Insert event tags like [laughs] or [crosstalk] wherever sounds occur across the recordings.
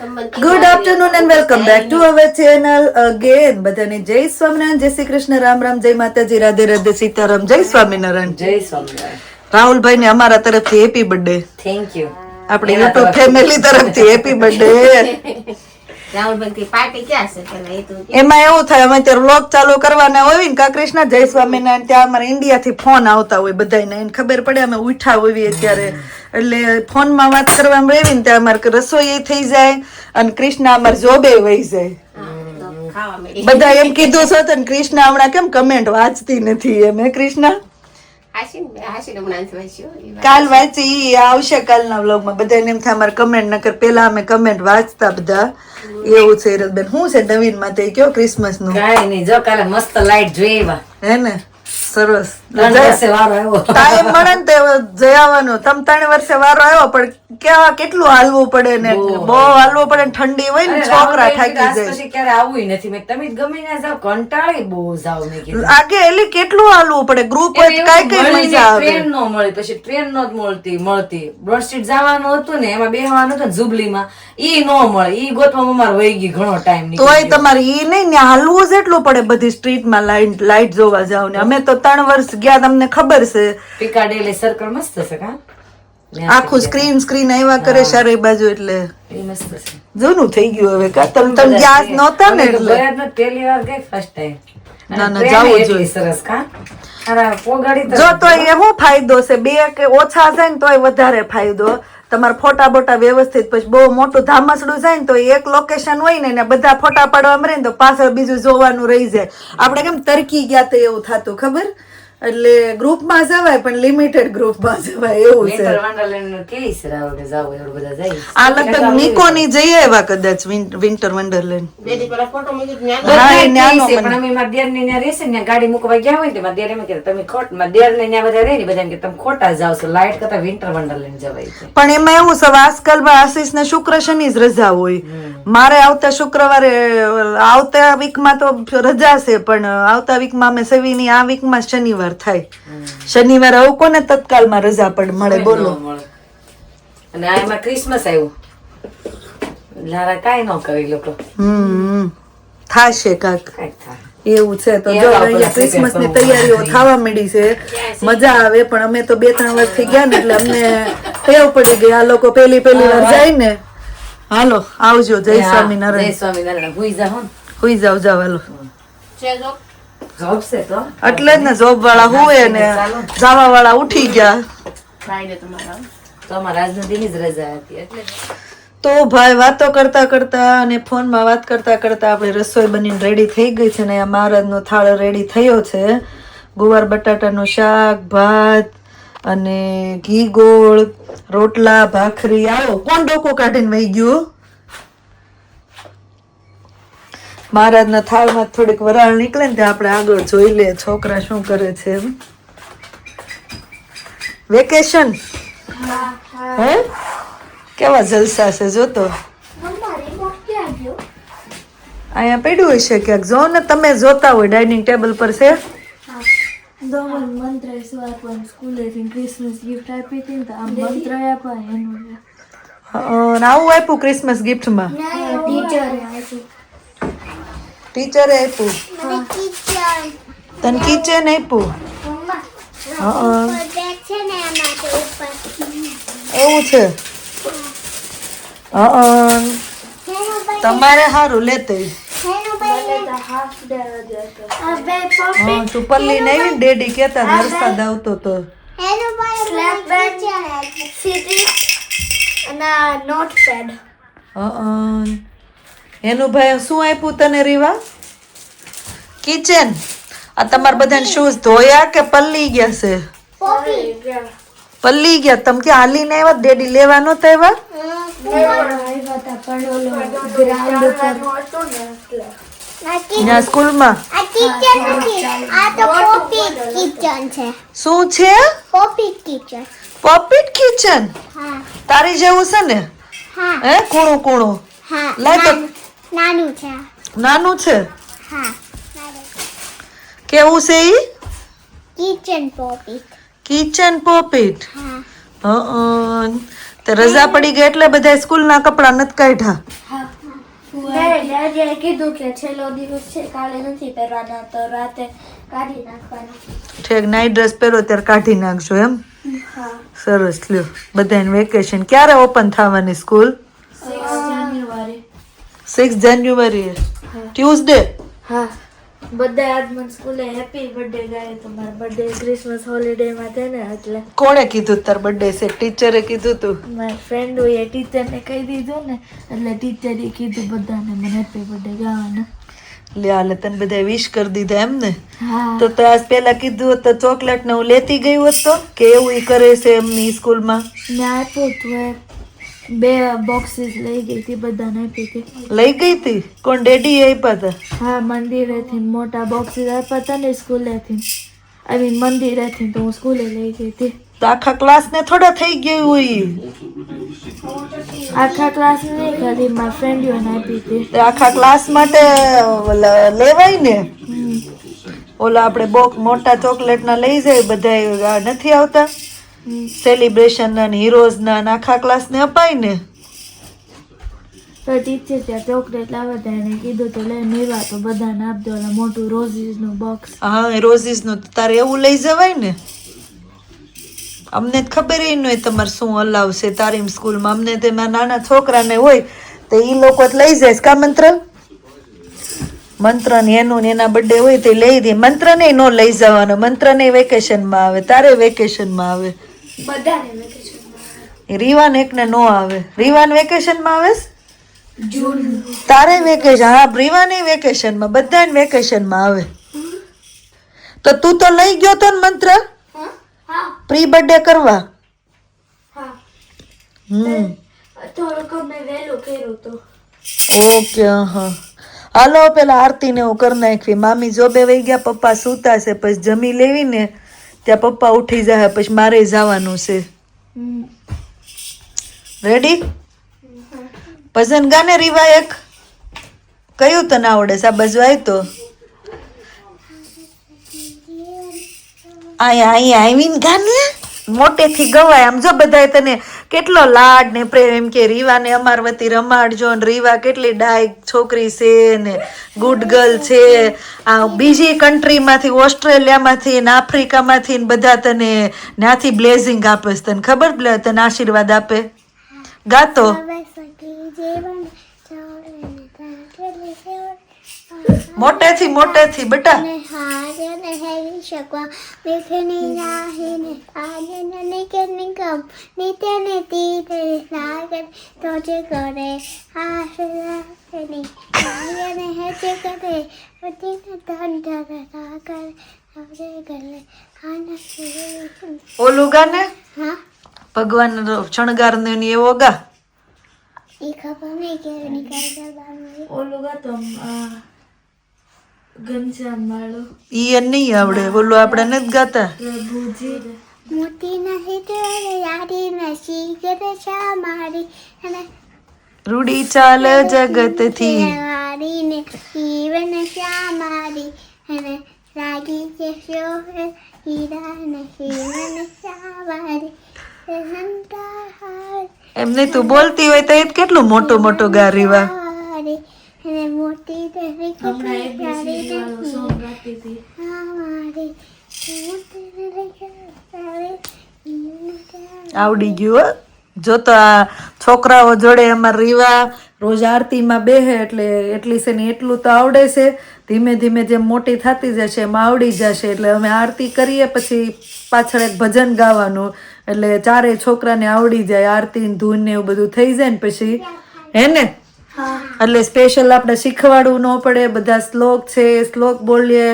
Good afternoon and welcome back to our channel again બધાને જય સ્વામિનારાયણ જય શ્રી કૃષ્ણ રામ રામ જય માતાજી રાધે રાધે સીતારામ જય સ્વામિનારાયણ. જય સ્વામિનારાયણ. રાહુલભાઈ ને અમારા તરફથી હેપી બર્થડે થેન્ક યુ આપણી યુટ્યુબ ફેમિલી તરફથી. હેપી બર્થડે [laughs] એમાં એવું થાય અમે ત્યારે વ્લોગ ચાલુ કરવાના હોય ને કાકૃષ્ણ જય સ્વામિનારાયણ ત્યાં અમારે ઇન્ડિયાથી ફોન આવતા હોય બધાને ખબર પડે અમે ઉઠા હોઈએ ત્યારે. એટલે ફોનમાં વાત કરવામાં રેવી ને ત્યાં અમારે રસોઈ થઈ જાય અને કૃષ્ણ અમારે જોબે વહી જાય. બધા એમ કીધું છે તો કૃષ્ણ હમણાં કેમ કમેન્ટ વાંચતી નથી એમ હે કૃષ્ણ. કાલ વાંચી આવશે કાલના વ્લોગમાં બધાને એમ થાય અમારે કમેન્ટ નકર પેલા અમે કમેન્ટ વાંચતા બધા. એવું છે હિરલબેન. શું છે નવીનમાં તે કયો ક્રિસમસનું? કાંઈ નહીં જો કાલે મસ્ત લાઈટ જોઈ હે ને? સરસ. ટાઈમ મળે ને તે જઈ આવવાનું. તમ ત્રણ વર્ષે વારો આવ્યો પણ કેવા કેટલું હાલવું પડે ને બહુ હાલવું પડે. ને ઠંડી હોય ને છોકરા થાકી જાય. પછી ક્યારે આવવું નથી. મેં તમે જ ગમે ના જાવ કંટાળી બહુ જાવ ને કીધું. આગે એટલે કેટલું હાલવું પડે? ગ્રુપ હોય કઈ કઈ મજા આવે. ટ્રેન નો મળી પછી ટ્રેન નો જ મળતી મળતી. બ્રોડ સ્ટ્રીટ જવાનું હતું ને એમાં બેહવાનું હતું જુબલીમાં. ઈ નો મળે. ઈ ગોતવામાં અમારે વહી ગઈ ઘણો ટાઈમ તોય તમારે ઈ નહીં ને હાલવું જ એટલું પડે બધી સ્ટ્રીટમાં લાઈટ લાઈટ જોવા જાવ ને. અમે તો ત્રણ વર્ષ ગયા તમને ખબર છે? પિકાડેલી સર્કલ મસ્ત છે કા આખું સ્ક્રીન સ્ક્રીન આવ્યા કરે ચારે બાજુ એટલે. જૂનું થઈ ગયું હવે કા? તમે તમે ગેસ નહોતા ને એટલે. ગયા પહેલી વાર ગઈ ફર્સ્ટ ટાઈમ ના, ના, જાવું જોઈએ. સરસ કા જો તો એ શું ફાયદો છે બે કે ઓછા છે ને તોય વધારે ફાયદો. તમારા ફોટા બોટા વ્યવસ્થિત, પછી બહુ મોટું ધામસડું જાય ને તો એક લોકેશન હોય ને, એને બધા ફોટા પાડવા મળે ને તો પાછળ બીજું જોવાનું રહી જાય. આપણે કેમ તરકી ગયા તો એવું થતું, ખબર? એટલે ગ્રુપમાં જવાય પણ લિમિટેડ ગ્રુપમાં જવાય એવું છે. આ લગભગ નિકોની જઈએ એવા કદાચ વિન્ટર વન્ડરલેન્ડ ને ગાડી મૂકવા ગયા હોય ને તો દેર એમ કે તમે ખોટ મારા દેરને ત્યાં બધા રહે ને બધા કે તમે ખોટા જાવ છો લાઈટ કરતા વિન્ટર વન્ડરલેન્ડ જવાય છે. પણ એમાં એવું છે આજકાલમાં આશીષ ને શુક્ર શનિ જ રજા હોય. મારે આવતા શુક્રવારે આવતા વીકમાં તો રજા છે પણ આવતા વીકમાં અમે સેવીની આ વીકમાં શનિવાર થાય. શનિવારે આવું કોને તત્કાલમાં રજા પણ મળે બોલો. અને આ એમાં ક્રિસમસ આવ્યું. લારા કાઈ ન કરી લોકો. હમ થાશે કાક. એવું છે તો જો અહીંયા ક્રિસમસની તૈયારીઓ થવા માંડી છે. મજા આવે પણ અમે તો બે ત્રણ વર્ષથી ગયા ને એટલે અમને ટેવ પડી ગઈ. આ લોકો પેલી પેલી વાર જાય ને. હાલો આવજો. જય જય સ્વામિનારાયણ. સ્વામિનારાયણ. હુઈ જાઓ હુઈ જાઓ જાવ હાલો. એટલે જ ને જોબ વાળા હોય ને જવા વાળા ઉઠી ગયા. તો અમારા રાજનદીની જ રજા હતી એટલે તો ભાઈ વાતો કરતા કરતા અને ફોનમાં વાત કરતા કરતા આપણે રસોઈ બનીને રેડી થઈ ગઈ છે ને આ મહારાજનો થાળ રેડી થયો છે. ગુવાર બટાટાનું શાક ભાત અને ઘી ગોળ રોટલા ભાખરી. આવો કોણ ડોકો કાઢીને વહી ગયું? મહારાજના થાળમાં થોડીક વરાળ નીકળે ને ત્યાં આપણે આગળ જોઈ લે છોકરા શું કરે છે એમ. વેકેશન? હે? કેવા જલસા છે જોતો અહીંયા પડ્યું હશે ક્યાંક. જો ને તમે જોતા હોય ડાઇનિંગ ટેબલ પર છે. દમણ મંત્ર સવાર પણ સ્કૂલેથી ક્રિસમસ ગિફ્ટ આપી હતી ને તો આમ મંત્ર આપ્યા એનું. આવું આપ્યું ક્રિસમસ ગિફ્ટમાં? ટીચરે આપ્યું. ટીચરે આપ્યું. તને કિચન આપ્યું? હં. એવું છે? હં. તમારે સારું લેતે તું. પલ્લી ને આવી ડેડી કેતા વરસાદ આવતો તો. અને નોટ પેડ હં. એનું ભાઈ શું આપ્યું તને રીવા? કિચન આ તમારા બધાને શૂઝ ધોયા કે પલ્લી ગયા છે? પલ્લી ગયા. તમે કે હાલીને આવ્યા? ડેડી લેવા નહોતા આવ્યા? સ્કૂલમાં? શું છે? પોપીટ કિચન તારી જેવું છે ને? હા. કૂણું કૂણું. લાય તો નાનું- છે. નાનું છે? હા કેવું છે ઈ? કિચન પોપીટ. કિચન પોપિટ? હા. તે રજા પડી ગઈ એટલે બધા સ્કૂલના કપડા નથી કાઢ્યા? કીધું કે છેલ્લો દિવસ છે કાલે નથી પહેરવાના તો રાતે કાઢી નાખવાના. ઠેક નાઈટ ડ્રેસ પહેરો ત્યારે કાઢી નાખજો એમ? હા. સરસ લ્યો. બધાને વેકેશન ક્યારે ઓપન થવાની સ્કૂલ? સિક્સ જાન્યુઆરી ટ્યુઝડે હા. બધા આગમન સ્કૂલે હેપી બર્થડે ગાય તો મારા બર્થડે ક્રિસમસ હોલિડેમાં છે ને એટલે કોણે કીધું તાર બર્થડે છે? ટીચરે કીધું તું. મારા ફ્રેન્ડ હોય ટીચરને કહી દીધું ને એટલે ટીચરે કીધું બધાને મને હેપી બર્થડે ગાવાનું. લે તને બધા વિશ કરી દીધા એમ ને? તો તે આજ પેલા કીધું હોત તો ચોકલેટ ને હું લેતી ગઈ હોત તો? કે એવું ઈ કરે છે એમની સ્કૂલમાં મેં? આપ્યું હતું બે બોક્સીસ લઈ ગઈ હતી બધાને આપી હતી લઈ ગઈ તી કોણ ડેડી આપ્યા હતા? હા મંદિરેથી મોટા બોક્સીસ આપ્યા હતા ને સ્કૂલેથી આવી મંદિરેથી તો હું સ્કૂલે લઈ ગઈ હતી. તો આખા ક્લાસ ને થોડા થઈ ગયું હોય આખા ક્લાસ નહીં ખાલી મારા ફ્રેન્ડોને આપી હતી. તે આખા ક્લાસ માટે લેવાય ને? ઓલા આપણે બોક મોટા ચોકલેટ ના લઈ જાય બધા નથી આવતા? હમ. સેલિબ્રેશન ના હીરોઝ ના ને આખા ક્લાસ ને અપાય ને. તો ટીચર ત્યાં ચોકલેટ લાવે ત્યાં એને કીધું તો લઈ મેળવા તો બધાને આપજો ઓલા મોટું રોઝીસનું બોક્સ હા રોઝીસનું તારે એવું લઈ જવાય ને. અમને જ ખબર ન હોય તમારે શું અલાવ છે તારી સ્કૂલમાં અમને તેમાં નાના છોકરાને હોય તો ઈ લોકો જ લઈ જાય કા મંત્ર? મંત્ર ને એનું ને એના બર્થડે હોય તે લઈ દે. મંત્ર ને નો લઈ જવાનો. મંત્ર ને વેકેશનમાં આવે તારે વેકેશનમાં આવે. બધાને વેકેશન રીવાન એકને નો આવે. રીવાન વેકેશનમાં આવે? તારે વેકેશન હા રીવાને વેકેશનમાં બધાને વેકેશનમાં આવે. તો તું તો લઈ ગયો તો ને મંત્ર? પ્રી બર્થડે કરવા? હમ. થોડુંક અમે વહેલું કર્યું હતું. ઓકે હા. હાલો પેલા આરતી ને હું કરી નાખવી. મામી જોબે વહી ગયા પપ્પા સૂતા છે પછી જમી લેવી ને ત્યાં પપ્પા ઉઠી જાય, પછી મારે જવાનું છે. રેડી ભજન ગાને રીવા એક કયું તને આવડે છે? આ બાજુ આય તો. અહીંયા અહીંયા આવીને ગાને? મોટેથી ગવાય. આમ જો બધાય તને કેટલો લાડ ને પ્રેમ કે રીવાને અમાર વતી રમાડજો ને રીવા કેટલી ડાયક છોકરી છે ને ગુડ ગર્લ છે. આ બીજી કન્ટ્રીમાંથી ઓસ્ટ્રેલિયામાંથી ને આફ્રિકામાંથી ને બધા તને ત્યાંથી બ્લેઝિંગ આપે છે. તને ખબર તને આશીર્વાદ આપે? ગાતો? મોટેથી મોટેથી, બેટા. ને હેવી શકવા મેઘની રાહીને આજે ને નિકે નિગમ નીતે ને તીરે લાગે તો જે કરે આશરાની આગે ને હેજે કરે વતીને ધંધર કરે હવે ગલે આના સે ઓલું ગાને હા ભગવાન શણગાર ને એની એવો ગા એ ખબર નહીં કે નિકાલ કરવાનું ઓલું ગાતો આ ઘનશ્યામ વાળો ઈ નહીં આવડે બોલો આપણે નથી ગાતા. પ્રભુજી. મોતી નથી જોડે યારી નથી કરે શા મારી. અને રૂડી ચાલ જગતથી. વારીને જીવન શા મારી. અને રાગી છે શોહે હીરા ને જીવન શા મારી. એમને તું બોલતી હોય તો એ જ કેટલું મોટું મોટું ગા રીવા હારી અને મોતી નથી હમણાં કરે એબીસી વાળો સોંગ ગાતી હતી શા મારી મોતી નથી કરે જીવન શા આવડી ગયું હો. જો તો આ છોકરાઓ જોડે અમાર રીવા રોજ આરતીમાં બેહે એટલે એટલી છે ને એટલું તો આવડે છે. ધીમે ધીમે જેમ મોટી થતી જશે એમ આવડી જશે. એટલે અમે આરતી કરીએ પછી પાછળ એક ભજન ગાવાનું. એટલે ચારેય છોકરાને આવડી જાય આરતી ને ધૂન ને એવું બધું થઈ જાય ને પછી. હે ને? એટલે સ્પેશિયલ આપણે શીખવાડવું ન પડે. બધા શ્લોક છે શ્લોક બોલીએ.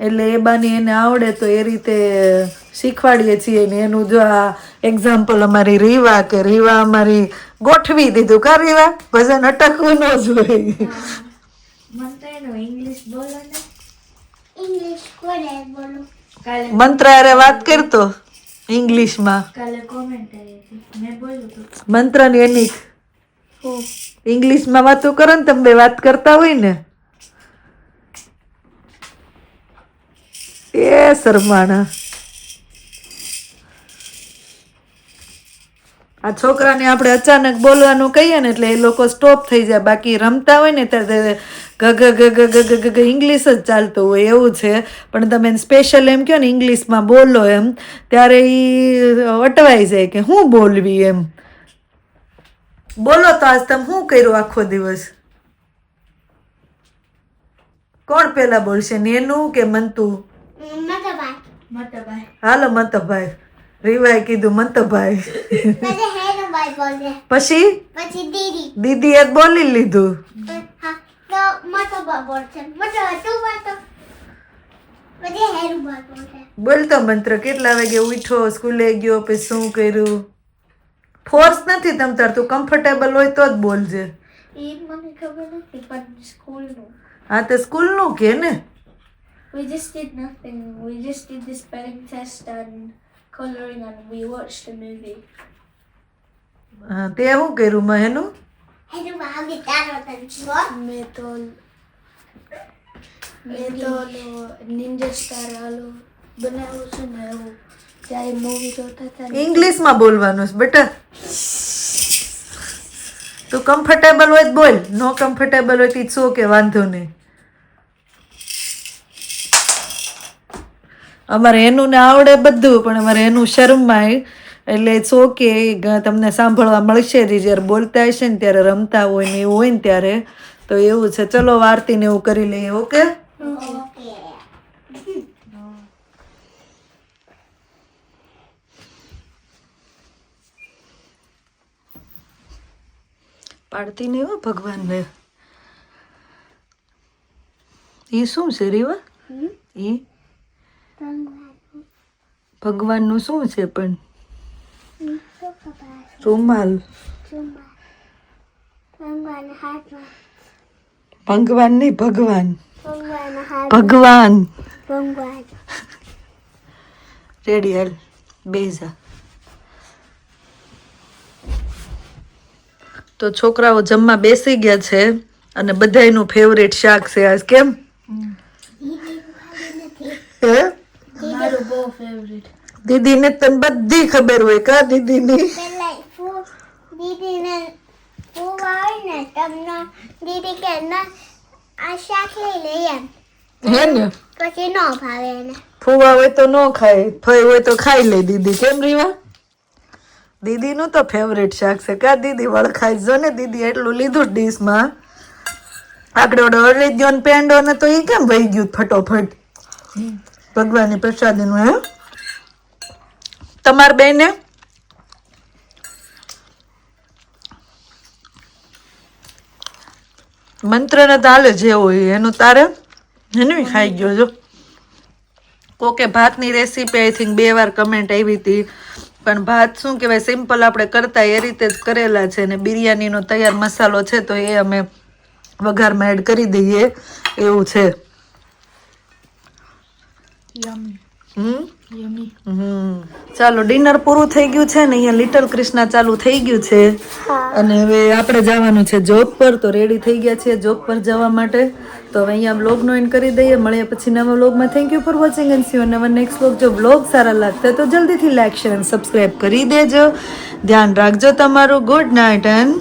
એટલે એ બાની એને આવડે તો એ રીતે શીખવાડીએ છીએ ને એનું જો આ એક્ઝામ્પલ અમારી રીવા કે રીવા અમારી ગોઠવી દીધું કા રીવા? ભજન અટકવું ન જોઈએ. મંત્ર અરે વાત કરતો ઇંગ્લિશમાં. મંત્ર ને એની ઇંગ્લિશમાં વાતો કરો ને તમે બે વાત કરતા હોય ને. એ શરમાણા. આ છોકરાને આપણે અચાનક બોલવાનું કહીએ ને એટલે એ લોકો સ્ટોપ થઈ જાય. બાકી રમતા હોય ને ત્યારે ગગ ગગ ગગ ગગ ઇંગ્લિશ જ ચાલતું હોય એવું છે. પણ તમે સ્પેશિયલ એમ કહો ને ઇંગ્લિશમાં બોલો એમ ત્યારે એ અટવાઈ જાય કે હું બોલવી એમ. બોલો તો આજ તમે શું કર્યું આખો દિવસ? કોણ પેલા બોલશે નેનું કે મંતુ? મતભાઈ હાલો મતભાઈ રીવાએ કીધું મંતભાઈ પછી પછી? પછી દીદી. દીદીએ બોલી લીધું. પછી બોલતો મંત્ર કેટલા વાગે ઉઠો સ્કૂલે ગયો પછી શું કર્યું? ફોર્સ નથી તમ તાર તું કમ્ફર્ટેબલ હોય તો જ બોલજે. હા તો સ્કૂલનું કે ને? We just did nothing. We just did the spelling test and coloring and we watched the movie. હા તે શું કર્યું મેં એનું મેં તો મેં તો ઓલો નિંજા સ્ટાર વાળો બનાવ્યો છે ને એવું. ત્યારે મૂવી જોતા હતા ઇંગ્લિશમાં બોલવાનું છે બેટા. તું કમ્ફર્ટેબલ હોય તો બોલ. નો કમ્ફર્ટેબલ હોય તો ઇટ્સ ઓકે વાંધો નહીં. અમારે એનું ને આવડે બધું પણ અમારે એનું શરમાય. એટલે ઇટ્સ ઓકે તમને સાંભળવા મળશે. જ જ્યારે બોલતા હશે ને ત્યારે રમતા હોય ને એવું હોય ને ત્યારે તો એવું છે. ચલો વાર્તીને એવું કરી લઈએ ઓકે? પાડતી નહીં હો ભગવાનને એ શું છે રીવા? એ ભગવાનનું શું છે પણ? રૂમાલ. ભગવાન નહીં ભગવાન. ભગવાન હાથ ભગવાન. ભગવાન. રેડી હાલ. બેઝા તો છોકરાઓ જમવા બેસી ગયા છે અને બધાયનું ફેવરેટ શાક છે આજ. કેમ? હે? મારું બહુ ફેવરિટ દીદીને તને બધી ખબર હોય કા દીદીની? પેલા ફૂ દીદીને ફૂવા આવે ને તમને દીદી કે ના આ શાક લઈ લે એમ. હે ને? પછી ન ભાવે એને. ફુવા હોય તો ન ખાય ફઈ હોય તો ખાઈ લે દીદી. કેમ રીવા? દીદીનું તો ફેવરેટ શાક છે કા? દીદી વળખાય જો ને દીદી એટલું લીધું ડીશમાં. આગળ ઓલો ગયો ને પેંડો ને તો એ કેમ વહી ગયું ફટોફટ? ભગવાનની પ્રસાદીનું, હે? તમાર બેને? મંત્રને તાલે જે હોય એનું તારે એનું ખાઈ ગયો, જો. કોકે ભાતની રેસીપી આઈ થિંક બે વાર કમેન્ટ આવી હતી. પણ ભાત શું કહેવાય સિમ્પલ આપણે કરતા એ રીતે જ કરેલા છે ને બિરયાનીનો તૈયાર મસાલો છે, તો એ અમે વઘારમાં એડ કરી દઈએ. એવું છે. ચાલો ડિનર પૂરું થઈ ગયું છે ને અહીંયા લિટલ કૃષ્ણા ચાલુ થઈ ગયું છે. અને હવે આપણે જવાનું છે જોબ પર. તો રેડી થઈ ગયા છીએ જોબ પર જવા માટે. તો હવે અહીંયા બ્લોગનો એન્ડ કરી દઈએ. મળીએ પછી નવા બ્લોગમાં thank you for watching and see નવા નેક્સ્ટ બ્લોગ જો બ્લોગ સારા લાગતા તો જલ્દીથી લાઈક શેર અને સબસ્ક્રાઈબ કરી દેજો. ધ્યાન રાખજો તમારું. Good night and